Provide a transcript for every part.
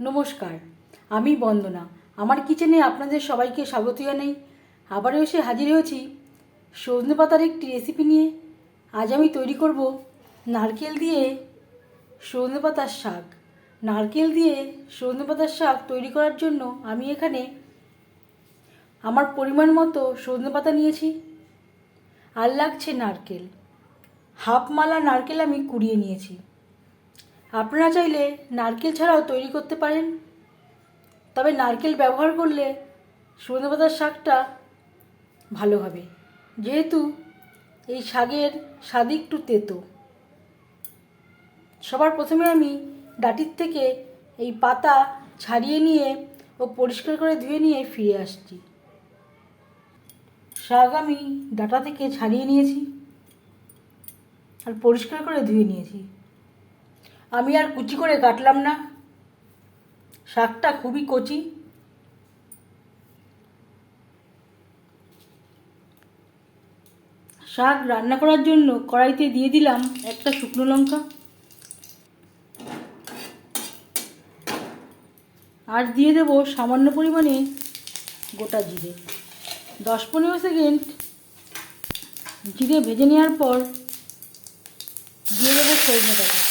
নমস্কার, আমি বন্দনা। আমার কিচেনে আপনাদের সবাইকে স্বাগত জানাই। আবারও এসে হাজির হয়েছি সজনে পাতার একটি রেসিপি নিয়ে। আজ আমি তৈরি করব নারকেল দিয়ে সজনে পাতার শাক। নারকেল দিয়ে সজনে পাতার শাক তৈরি করার জন্য আমি এখানে আমার পরিমাণ মতো সজনে পাতা নিয়েছি। আর লাগছে নারকেল। হাফ মালা নারকেল আমি কুড়িয়ে নিয়েছি। আপনারা চাইলে নারকেল ছাড়াও তৈরি করতে পারেন। তবে নারকেল ব্যবহার করলে সজনে পাতার শাকটা ভালো হবে। যেহেতু এই শাকের স্বাদ একটু তেতো। সবার প্রথমে আমি ডাটির থেকে এই পাতা ছাড়িয়ে নিয়ে ও পরিষ্কার করে ধুয়ে নিয়ে ফিরে আসছি। শাক আমি ডাটা থেকে ছাড়িয়ে নিয়েছি আর পরিষ্কার করে ধুয়ে নিয়েছি। আমি আর কুচি করে কাটলাম না। শাকটা খুবই কচি। শাক রান্না করার জন্য কড়াইতে দিয়ে দিলাম একটা শুকনো লঙ্কা। আর দিয়ে দেব সামান্য পরিমাণে গোটা জিরে। দশ পনেরো সেকেন্ড জিরে ভেজে নেওয়ার পর দিয়ে দেবো সজনে পাতা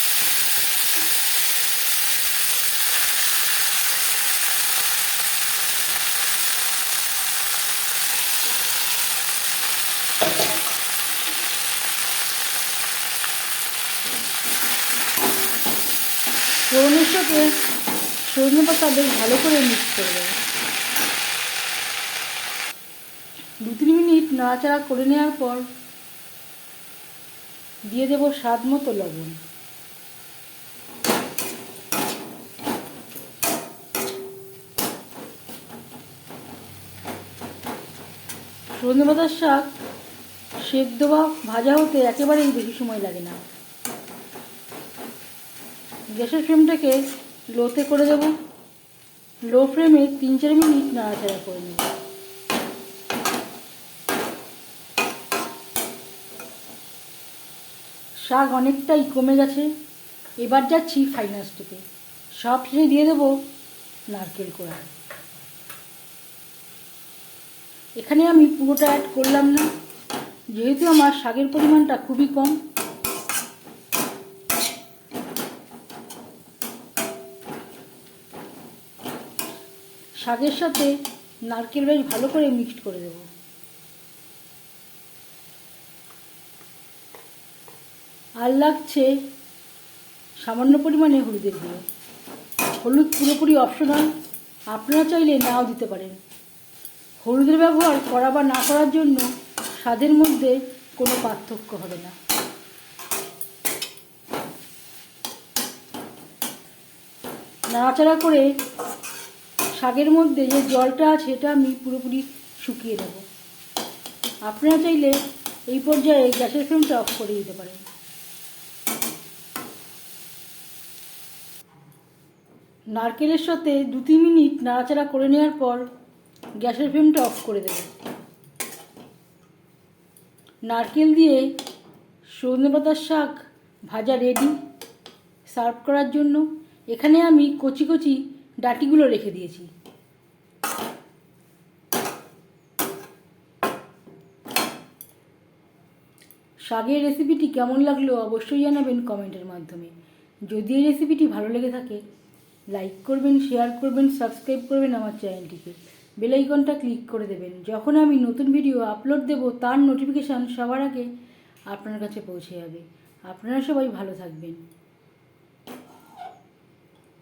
ফোড়নের সাথে সজনে পাতা বেশ ভালো করে মিক্স করে দেবো। দু তিন মিনিট নাড়াচাড়া করে নেওয়ার পর দিয়ে দেবো স্বাদ মতো লবণ। সজনে পাতার শাক সেদ্ধ বা ভাজা হতে একেবারেই বেশি সময় লাগে না। গ্যাসের ফ্লেমটাকে লোতে করে দেব। লো ফ্লেমে তিন চার মিনিট নাড়াচাড়া করে নেব। শাক অনেকটাই কমে গেছে। এবার যাচ্ছি ফাইনাল স্টেপে সব শেষে দিয়ে দেবো নারকেল কোড়া। এখানে আমি পুরোটা অ্যাড করলাম না। যেহেতু আমার শাকের পরিমাণটা খুবই কম শাকের সাথে নারকেল বেশ ভালো করে মিক্সড করে দেব। আর লাগছে সামান্য পরিমাণে হলুদের গুঁড়ো। হলুদ পুরোপুরি অপশনাল আপনারা চাইলে নাও দিতে পারেন। হলুদের ব্যবহার করা বা না করার জন্য স্বাদের মধ্যে কোনো পার্থক্য হবে না। নাড়াচাড়া করে শাকের মধ্যে যে জলটা আছে সেটা আমি পুরোপুরি শুকিয়ে দেবো। আপনারা চাইলে এই পর্যায়ে গ্যাসের ফ্লেমটা অফ করে দিতে পারেন। নারকেলের সাথে দু তিন মিনিট নাড়াচাড়া করে নেওয়ার পর গ্যাসের ফ্লেমটা অফ করে দেব। নারকেল দিয়ে সজনে পাতার শাক ভাজা রেডি, সার্ভ করার জন্য। এখানে আমি কচি কচি ডাটিগুলো রেখে দিয়েছি। শাকের রেসিপিটি কেমন লাগল অবশ্যই জানাবেন কমেন্টের মাধ্যমে। যদি এই রেসিপিটি ভালো লেগে থাকে, লাইক করবেন, শেয়ার করবেন, সাবস্ক্রাইব করবেন আমার চ্যানেলটিকে। বেলাইকনটা ক্লিক করে দেবেন। যখন আমি নতুন ভিডিও আপলোড দেব, তার নোটিফিকেশান সবার আগে আপনার কাছে পৌঁছে যাবে। আপনারা সবাই ভালো থাকবেন।